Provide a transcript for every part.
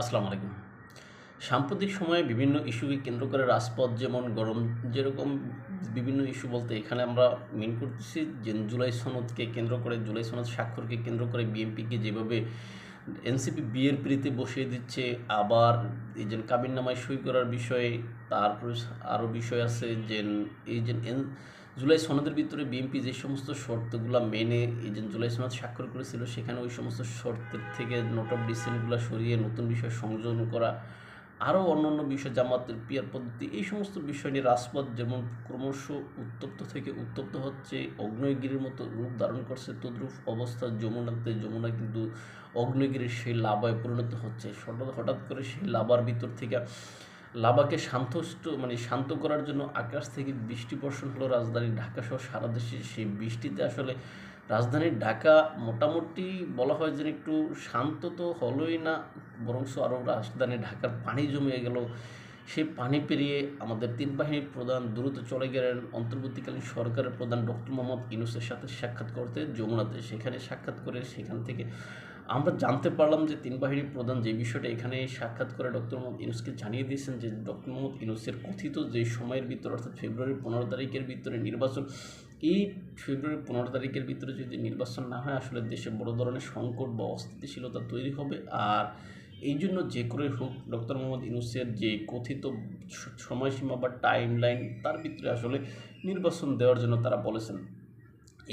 আসসালামু আলাইকুম। সাম্প্রতিক সময়ে বিভিন্ন ইস্যুকে কেন্দ্র করে রাজপথ যেমন গরম, যেরকম বিভিন্ন ইস্যু বলতে এখানে আমরা মেন করতেছি যে জুলাই সনদকে কেন্দ্র করে, জুলাই সনদ স্বাক্ষরকে কেন্দ্র করে বিএনপিকে যেভাবে এনসিপি বিয়ের পিড়িতে বসিয়ে দিচ্ছে, আবার এই যে কাবিননামায় সই করার বিষয়ে তারপর আরও বিষয় আছে যে, এই যে এন জুলাই সনদের ভিতরে বিএনপি যে সমস্ত শর্তগুলো মেনে এই যে জুলাই সনদ স্বাক্ষর করেছিল, সেখানে ওই সমস্ত শর্তের থেকে নোট অফ ডিসেন্টগুলো সরিয়ে নতুন বিষয় সংযোজন করা আরও অন্যান্য বিষয় জামাতের পিয়ার পদ্ধতি, এই সমস্ত বিষয় নিয়ে রাজপথ যেমন ক্রমশ উত্তপ্ত থেকে উত্তপ্ত হচ্ছে, অগ্নয়গিরির মতো রূপ ধারণ করছে, তদ্রূপ অবস্থা যমুনাতে যমুনা কিন্তু অগ্নয়গিরির সেই লাভায় পরিণত হচ্ছে। হঠাৎ করে সেই লাভার ভিতর থেকে লাভাকে শান্তষ্ট মানে শান্ত করার জন্য আকাশ থেকে বৃষ্টি বর্ষণ হলো। রাজধানী ঢাকা সহ সারা দেশে সেই বৃষ্টিতে আসলে রাজধানী ঢাকা মোটামুটি বলা হয় যে একটু শান্ত তো হলোই না, বরংস আরও রাজধানী ঢাকার পানি জমে গেল। সেই পানি পেরিয়ে আমাদের তিন বাহিনীর প্রধান দ্রুত চলে গেলেন। অন্তর্বর্তীকালীন সরকারের প্রধান ডক্টর মোহাম্মদ ইউনুসের সাথে সাক্ষাৎ করতে যমুনাতে। সেখানে সাক্ষাৎ করে সেখান থেকে আমরা জানতে পারলাম যে তিন বাহিনীর প্রধান যে বিষয়টা এখানে সাক্ষাৎ করে ডক্টর মোহাম্মদ ইউনুসকে জানিয়ে দিয়েছেন যে ডক্টর মোহাম্মদ ইউনুসের কথিত যে সময়ের ভিতরে, অর্থাৎ ফেব্রুয়ারি পনেরো তারিখের ভিতরে নির্বাচন এই ফেব্রুয়ারি পনেরো তারিখের ভিতরে যদি নির্বাচন না হয়, আসলে দেশে বড় ধরনের সংকট বা অস্থিতিশীলতা তৈরি হবে। আর এই জন্য যে করে হোক, ডক্টর মোহাম্মদ ইউনুসের যে কথিত সময়সীমা বা টাইম লাইন তার ভিতরে আসলে নির্বাচন দেওয়ার জন্য তারা বলেছেন।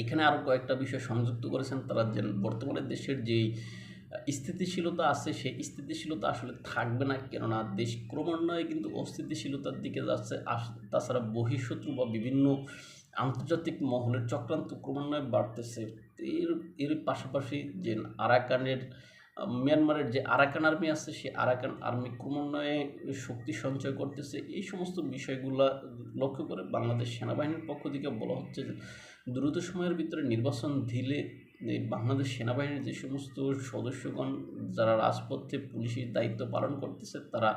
এখানে আরও কয়েকটা বিষয় সংযুক্ত করেছেন। তারা যে বর্তমানে দেশের যেই স্থিতিশীলতা আছে, সেই স্থিতিশীলতা আসলে থাকবে না। কেননা দেশ ক্রমান্বয়ে কিন্তু অস্থিতিশীলতার দিকে যাচ্ছে। তাছাড়া বহিঃশত্রু বা বিভিন্ন আন্তর্জাতিক মহলের চক্রান্ত ক্রমান্বয়ে বাড়তেছে। এর এর পাশাপাশি যে আরাকানের, মিয়ানমারের যে আরাকান আর্মি আছে, সেই আরাকান আর্মি ক্রমান্বয়ে শক্তি সঞ্চয় করতেছে। এই সমস্ত বিষয়গুলো লক্ষ্য করে বাংলাদেশ সেনাবাহিনীর পক্ষ থেকে বলা হচ্ছে যে, দ্রুত সময়ের ভিতরে নির্বাচন দিলে বাংলাদেশ সেনাবাহিনীর যে সমস্ত সদস্যগণ যারা রাজপথে পুলিশের দায়িত্ব পালন করতেছে, তারা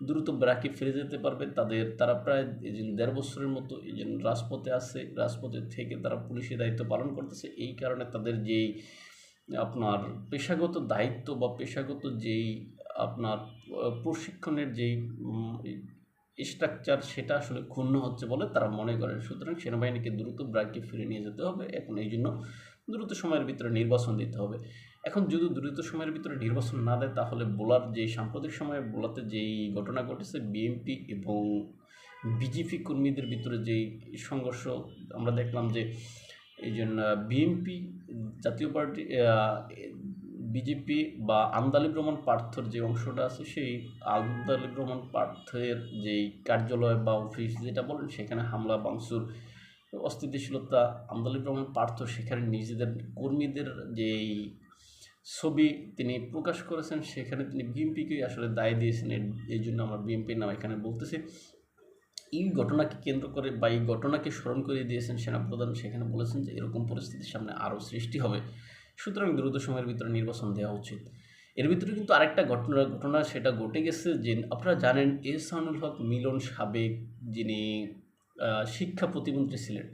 দ্রুত ব্রাকে ফিরে যেতে পারবে। তাদের, তারা প্রায় এই যে দেড় বছরের মতো এই যে রাজপথে আছে, রাজপথে থেকে তারা পুলিশের দায়িত্ব পালন করতেছে। এই কারণে তাদের যেই আপনার পেশাগত দায়িত্ব বা পেশাগত যেই আপনার প্রশিক্ষণের যেই স্ট্রাকচার সেটা আসলে ক্ষুণ্ণ হচ্ছে বলে তারা মনে করেন সুতরাং সেনাবাহিনীকে দ্রুত ব্রাকে ফিরে নিয়ে যেতে হবে। এখন এই জন্য দ্রুত সময়ের ভিতরে নির্বাচন দিতে হবে। এখন যদি দ্রুত সময়ের ভিতরে নির্বাচন না দেয়, তাহলে বোলার যে সাম্প্রতিক সময়ে বোলাতে যেই ঘটনা ঘটেছে বিএনপি এবং বিজেপি কর্মীদের ভিতরে যেই সংঘর্ষ, আমরা দেখলাম যে এই জন্য বিএনপি জাতীয় পার্টি বিজেপি বা আন্দালিব রহমান পার্থর যে অংশটা আছে, সেই আন্দালিব রহমান পার্থের যেই কার্যালয় বা অফিস যেটা বলেন, সেখানে হামলা বাংসুর অস্থিতিশীলতা আন্দালিব রহমান পার্থ সেখানে নিজেদের কর্মীদের যেই ছবি তিনি প্রকাশ করেছেন, সেখানে তিনি বিএনপিকেই আসলে দায় দিয়েছেন এই জন্য আমরা বিএনপির নাম এখানে বলতেছি। এই ঘটনাকে কেন্দ্র করে বা এই ঘটনাকে স্মরণ করে দিয়েছেন সেনাপ্রধান, সেখানে বলেছেন যে এরকম পরিস্থিতির সামনে আরও সৃষ্টি হবে। সুতরাং দ্রুত সময়ের ভিতরে নির্বাচন দেওয়া উচিত। এর ভিতরে কিন্তু আরেকটা ঘটনা ঘটনা সেটা ঘটে গেছে যে আপনারা জানেন এহসানুল হক মিলন সাবেক যিনি শিক্ষা প্রতিমন্ত্রী ছিলেন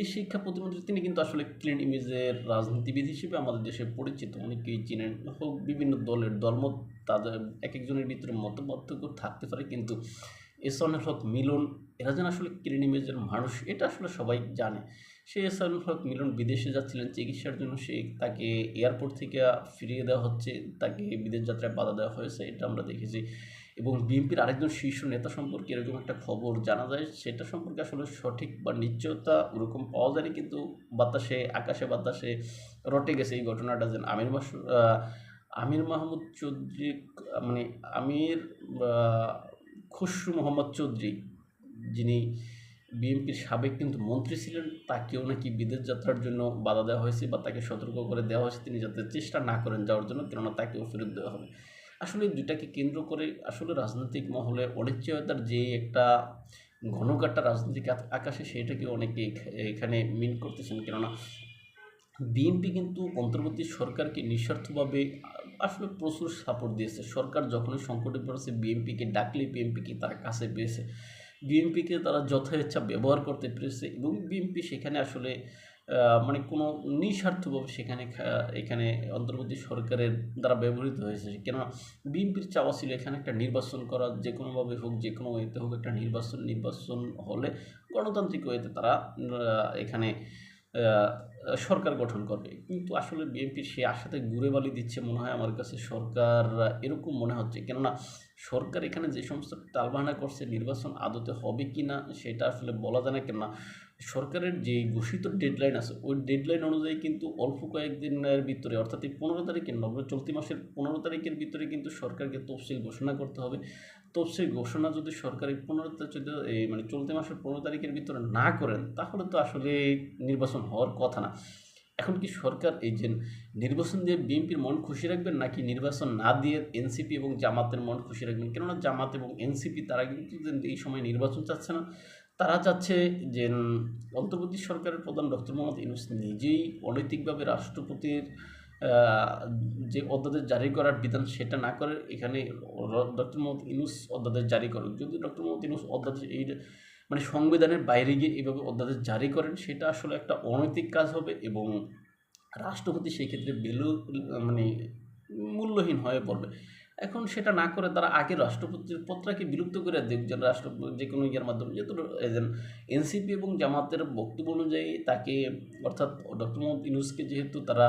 এই শিক্ষা প্রতিমন্ত্রী, তিনি কিন্তু আসলে ক্লিন ইমেজের রাজনীতিবিদ হিসেবে আমাদের দেশে পরিচিত। অনেকেই চিনেন, হোক বিভিন্ন দলের দলমত তাদের এক একজনের ভিতরে মত পার্থক্য থাকতে পারে, কিন্তু এসানুল হক মিলন, এরা যেন আসলে ক্লিন ইমেজের মানুষ, এটা আসলে সবাই জানে। সে এসানুল হক মিলন বিদেশে যাচ্ছিলেন, চিকিৎসার জন্য সে তাকে এয়ারপোর্ট থেকে ফিরিয়ে দেওয়া হচ্ছে, তাকে বিদেশ যাত্রায় বাধা দেওয়া হয়েছে, এটা আমরা দেখেছি। এবং বিএনপির আরেকজন শীর্ষ নেতা সম্পর্কে এরকম একটা খবর জানা যায়, সেটা সম্পর্কে আসলে সঠিক বা নিশ্চয়তা ওরকম পাওয়া যায়নি, কিন্তু বাতাসে, আকাশে বাতাসে রটে গেছে এই ঘটনাটা যেন আমির মাস আমির মাহমুদ চৌধুরী মানে আমির খুশরু মোহাম্মদ চৌধুরী, যিনি বিএনপির সাবেক কিন্তু মন্ত্রী ছিলেন, তাকেও নাকি বিদেশ যাত্রার জন্য বাধা দেওয়া হয়েছে বা তাকে সতর্ক করে দেওয়া হয়েছে, তিনি যাতে চেষ্টা না করেন যাওয়ার জন্য, কেননা তাকেও ফেরত দেওয়া হবে। আসলে দুটাকে কেন্দ্র করে আসলে রাজনৈতিক মহলে অনিশ্চয়তার যে একটা ঘনঘাটা রাজনৈতিক আকাশে সেটাকে অনেকে এখানে মিন করতেছেন। কেননা বিএনপি কিন্তু অন্তর্বর্তী সরকারকে নিঃস্বার্থভাবে আসলে প্রচুর সাপোর্ট দিয়েছে। সরকার যখনই সংকটে পড়েছে, বিএনপিকে ডাকলে বিএনপিকে তারা কাছে পেয়েছে। বিএনপিকে তারা যথা ইচ্ছা ব্যবহার করতে পেরেছে এবং বিএনপি সেখানে আসলে মানে কোনো নিঃস্বার্থভাবে সেখানে এখানে অন্তর্বর্তী সরকারের দ্বারা ব্যবহৃত হয়েছে। কেন বিএনপির চাওয়া ছিল এখানে একটা নির্বাচন করা যে কোনোভাবে হোক, যে কোনো ওয়েতে হোক একটা নির্বাচন নির্বাচন হলে গণতান্ত্রিক ওয়েতে তারা এখানে সরকার গঠন করবে। কিন্তু আসলে বিএনপির সে আশাতে ঘুরে বালি দিচ্ছে মনে হয় আমার কাছে সরকার, এরকম মনে হচ্ছে। কেননা সরকার এখানে যে সমস্ত টালবাহানা করছে নির্বাচন আদতে হবে কি না, সেটা আসলে বলা যায় না। কেননা সরকারের যে ঘোষিত ডেডলাইন আছে, ওই ডেডলাইন অনুযায়ী কিন্তু অল্প কয়েকদিনের ভিতরে, অর্থাৎ এই পনেরো তারিখে নভেম্বর চলতি মাসের পনেরো তারিখের ভিতরে কিন্তু সরকারকে তফসিল ঘোষণা করতে হবে। তফসিল ঘোষণা যদি সরকার পনেরো চোদ্দ এই মানে চলতি মাসের পনেরো তারিখের ভিতরে না করেন, তাহলে তো আসলে নির্বাচন হওয়ার কথা না। এখন কি সরকার এই যে নির্বাচন দিয়ে বিএনপির মন খুশি রাখবেন, নাকি নির্বাচন না দিয়ে এনসিপি এবং জামাতের মন খুশি রাখবেন? কেননা জামাত এবং এনসিপি তারা কিন্তু এই সময় নির্বাচন চাচ্ছে না। তারা চাচ্ছে যে অন্তর্বর্তী সরকারের প্রধান ডক্টর মোহাম্মদ ইউনুস নিজেই অনৈতিকভাবে রাষ্ট্রপতির যে অধ্যাদেশ জারি করার বিধান সেটা না করে এখানে ডক্টর মোহাম্মদ ইনুস অধ্যাদেশ জারি করুক যদি ডক্টর মোহাম্মদ ইউনুস অধ্যাদেশ এই মানে সংবিধানের বাইরে গিয়ে এইভাবে অধ্যাদেশ জারি করেন, সেটা আসলে একটা অনৈতিক কাজ হবে এবং রাষ্ট্রপতি সেই ক্ষেত্রে বেলু মানে মূল্যহীন হয়ে পড়বে। এখন সেটা না করে তারা আগে রাষ্ট্রপতির পত্রাকে বিলুপ্ত করে দেখ যে রাষ্ট্র যে কোনো ইয়ের মাধ্যমে। যেহেতু এনসিপি এবং জামাতের বক্তব্য অনুযায়ী তাকে অর্থাৎ ডক্টর মোহাম্মদ ইউনুসকে যেহেতু তারা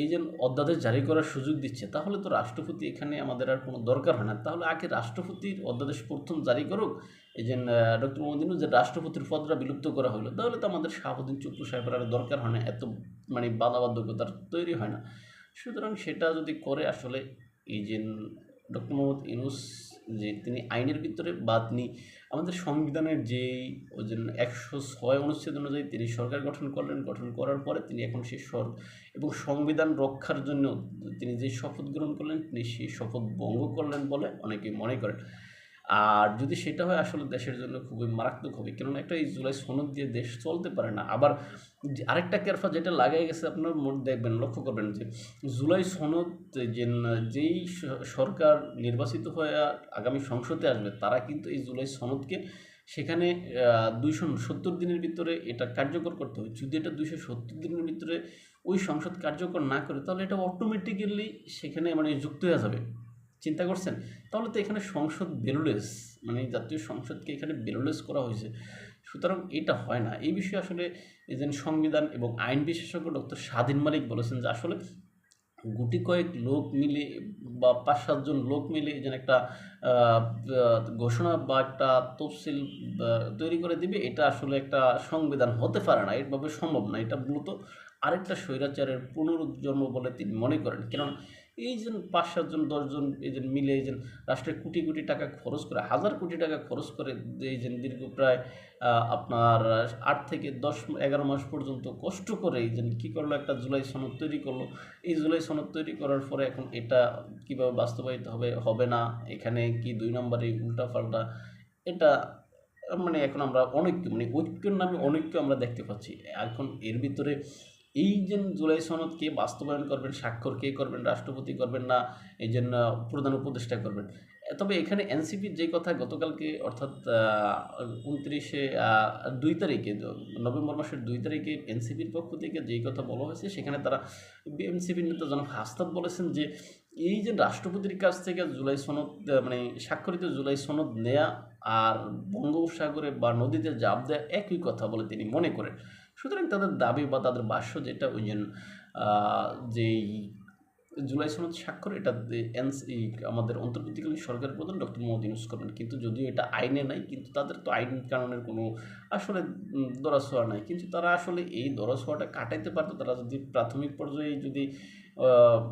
এই যে অধ্যাদেশ জারি করার সুযোগ দিচ্ছে, তাহলে তো রাষ্ট্রপতি এখানে আমাদের আর কোনো দরকার হয় না। তাহলে আগে রাষ্ট্রপতির অধ্যাদেশ প্রথম জারি করুক, এই যে ডক্টর মোহাম্মদ ইউনুস যে রাষ্ট্রপতির পদটা বিলুপ্ত করা হলো, তাহলে তো আমাদের শাহাবুদ্দিন চুপ্পু সাহেবের আর দরকার হয় না, এত মানে বাধাবাধ্যকতার তৈরি হয় না। সুতরাং সেটা যদি করে আসলে, এই যে, ডক্টর মোহাম্মদ ইউনুস যে তিনি আইনের ভিতরে বা তিনি আমাদের সংবিধানের যেই একশো ছয় অনুচ্ছেদ অনুযায়ী তিনি সরকার গঠন করলেন, গঠন করার পরে তিনি এখন সেই সর, এবং সংবিধান রক্ষার জন্য তিনি যে শপথ গ্রহণ করলেন, তিনি সেই শপথ ভঙ্গ করলেন বলে অনেকে মনে করেন। আর যদি সেটা হয় আসলে দেশের জন্য খুবই মারাত্মক হবে। কেননা একটা এই জুলাই সনদ দিয়ে দেশ চলতে পারে না। আবার আরেকটা কেরফা যেটা লাগাই গেছে আপনার মোট দেখবেন, লক্ষ্য করবেন যে জুলাই সনদ যে যেই সরকার নির্বাচিত হয়ে আগামী সংসদে আসবে, তারা কিন্তু এই জুলাই সনদকে সেখানে দুইশো সত্তর দিনের ভিতরে এটা কার্যকর করতে হবে। যদি এটা দুইশো সত্তর দিনের ভিতরে ওই সংসদ কার্যকর না করে, তাহলে এটা অটোমেটিক্যালি সেখানে মানে যুক্ত হয়ে যাবে। চিন্তা করছেন? তাহলে তো এখানে সংসদ বেলুলেস মানে জাতীয় সংসদকে এখানে বেলুলেস করা হয়েছে। সুতরাং এটা হয় না। এই বিষয়ে আসলে যে সংবিধান এবং আইন বিশেষজ্ঞ ডক্টর স্বাধীন মালিক বলেছেন যে আসলে গুটি কয়েক লোক মিলে বা পাঁচ সাতজন লোক মিলে যেন একটা ঘোষণা বা একটা তফসিল তৈরি করে দিবে, এটা আসলে একটা সংবিধান হতে পারে না। এভাবে সম্ভব না। এটা মূলত আরেকটা স্বৈরাচারের পুনরুজ্জন্ম বলে তিনি মনে করেন। কেননা এই যে পাঁচ সাতজন দশজন এই যে মিলে এই যে রাষ্ট্রের কোটি কোটি টাকা খরচ করে, হাজার কোটি টাকা খরচ করে এই যে দীর্ঘ প্রায় আপনার আট থেকে দশ, এগারো মাস পর্যন্ত কষ্ট করে এই যে কী করল? একটা জুলাই সনদ তৈরি করল। এই জুলাই সনদ তৈরি করার পরে এখন এটা কীভাবে বাস্তবায়িত হবে হবে না? এখানে কি দুই নম্বরে উল্টা পাল্টা এটা মানে এখন আমরা অনৈক্য মানে ঐক্যের নামে অনৈক্য আমরা দেখতে পাচ্ছি। এখন এর ভিতরে এই যে জুলাই সনদ কে বাস্তবায়ন করবেন, স্বাক্ষর কে করবেন, রাষ্ট্রপতি করবেন না, এই জন্য প্রধান উপদেষ্টা করবেন? তবে এখানে এনসিপির যে কথা গতকালকে অর্থাৎ উনত্রিশে দুই তারিখে নভেম্বর মাসের দুই তারিখে এনসিপির পক্ষ থেকে যেই কথা বলা হয়েছে, সেখানে তারা এনসিপির নেতা জনাব হাস্তাদ বলেছেন যে, এই যে রাষ্ট্রপতির কাছ থেকে জুলাই সনদ মানে স্বাক্ষরিত জুলাই সনদ নেয়া আর বঙ্গোপসাগরে বা নদীতে জাপ দেওয়া একই কথা বলে তিনি মনে করেন। সুতরাং তাদের দাবি বা তাদের ভাষ্য যেটা ওই যে যেই জুলাই সনদ স্বাক্ষর এটা এনস আমাদের অন্তর্বর্তীকালীন সরকারের প্রধান ডক্টর মোহাম্মদ ইউনুস করবেন। কিন্তু যদিও এটা আইনে নাই কিন্তু তাদের তো আইন কানুনের কোনো আসলে উম, দরাছোঁয়া নাই। কিন্তু তারা আসলে এই দরাছোঁয়াটা কাটাইতে পারতো তারা যদি প্রাথমিক পর্যায়ে যদি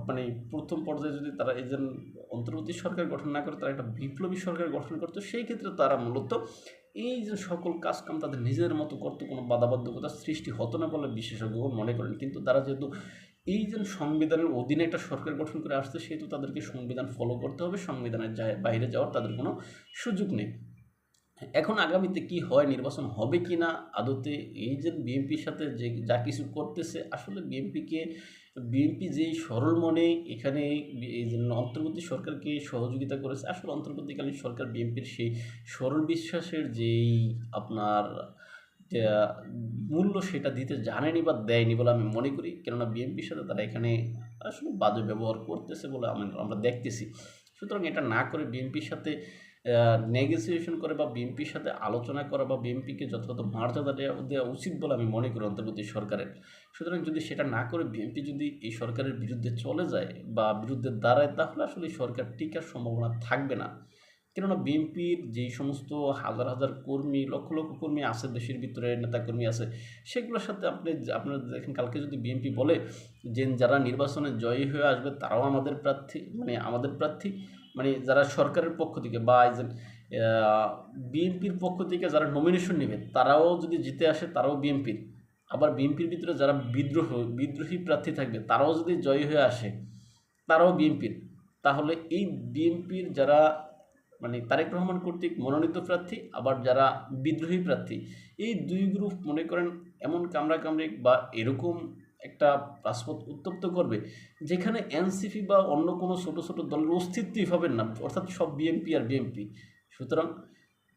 মানে প্রথম পর্যায়ে যদি তারা এই যে অন্তর্বর্তী সরকার গঠন না করে তারা একটা বিপ্লবী সরকার গঠন করতো সেই ক্ষেত্রে তারা মূলত এই যে সকল কাজকাম তাদের নিজের মতো করতে কোনো বাধাবাধ্যকতার সৃষ্টি হতো না বলে বিশেষজ্ঞগণ মনে করেন। কিন্তু তারা যেহেতু এই যে সংবিধানের অধীনে একটা সরকার গঠন করে আসছে, সেহেতু তাদেরকে সংবিধান ফলো করতে হবে, সংবিধানের বাইরে যাওয়ার তাদের কোনো সুযোগ নেই। এখন আগামীতে কি হয়, নির্বাচন হবে কি না আদতে এই যে বিএনপির সাথে যে যা কিছু করতেছে, আসলে বিএনপিকে বিএনপি যেই সরল মনে এখানে এই যে অন্তর্বর্তী সরকারকে সহযোগিতা করেছে, আসলে অন্তর্বর্তীকালীন সরকার বিএনপির সেই সরল বিশ্বাসের যেই আপনার যে মূল্য সেটা দিতে জানেনি বা দেয়নি বলে আমি মনে করি। কেননা বিএনপির সাথে তারা এখানে আসলে বাজে ব্যবহার করতেছে বলে আমি আমরা দেখতেছি। সুতরাং এটা না করে বিএনপির সাথে নেগোসিয়েশন করে বা বিএনপির সাথে আলোচনা করা বা বিএনপিকে যথাযথ মর্যাদা দেওয়া উচিত বলে আমি মনে করি অন্তর্বর্তী সরকারের। সুতরাং যদি সেটা না করে বিএনপি যদি এই সরকারের বিরুদ্ধে চলে যায় বা বিরুদ্ধে দাঁড়ায়, তাহলে আসলে সরকার টিকার সম্ভাবনা থাকবে না। কেননা বিএনপির যেই সমস্ত হাজার হাজার কর্মী, লক্ষ লক্ষ কর্মী আছে, দেশের ভিতরে নেতাকর্মী আছে, সেগুলোর সাথে আপনি আপনারা দেখেন কালকে যদি বিএনপি বলে যে, যারা নির্বাচনে জয়ী হয়ে আসবে, তারাও আমাদের প্রার্থী মানে আমাদের প্রার্থী মানে যারা সরকারের পক্ষ থেকে বা বিএনপির পক্ষ থেকে যারা নমিনেশন নেবে, তারাও যদি জিতে আসে, তারাও বিএনপির। আবার বিএনপির ভিতরে যারা বিদ্রোহ, বিদ্রোহী প্রার্থী থাকবে, তারাও যদি জয়ী হয়ে আসে, তারাও বিএনপির। তাহলে এই বিএনপির যারা মানে তারেক রহমান কর্তৃক মনোনীত প্রার্থী, আবার যারা বিদ্রোহী প্রার্থী, এই দুই গ্রুপ মনে করেন এমন কামড়া কামড়ি বা এরকম একটা রাজপথ উত্তপ্ত করবে, যেখানে এনসিপি বা অন্য কোনো ছোট ছোট দলের অস্তিত্বই হবেন না, অর্থাৎ সব বিএনপি আর বিএনপি সুতরাং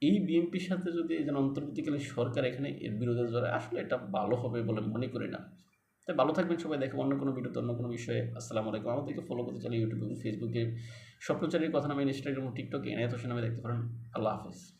এই বিএনপির সাথে যদি এই যেন অন্তর্বর্তীকালীন সরকার এখানে এর বিরোধে জড়ায়, আসলে এটা ভালো হবে বলে মনে করি না। তাই ভালো থাকবেন সবাই, দেখো অন্য কোনো ভিডিওতে, অন্য কোনো বিষয়ে। আসসালামু আলাইকুম। আমাদেরকে ফলো করতে চাইলে ইউটিউব এবং ফেসবুকে স্বপ্নচারীর কথা নামে ইনস্টাগ্রাম ও টিকটকে এনায়ত হোসেন নামে দেখতে পারেন। আল্লাহ হাফিজ।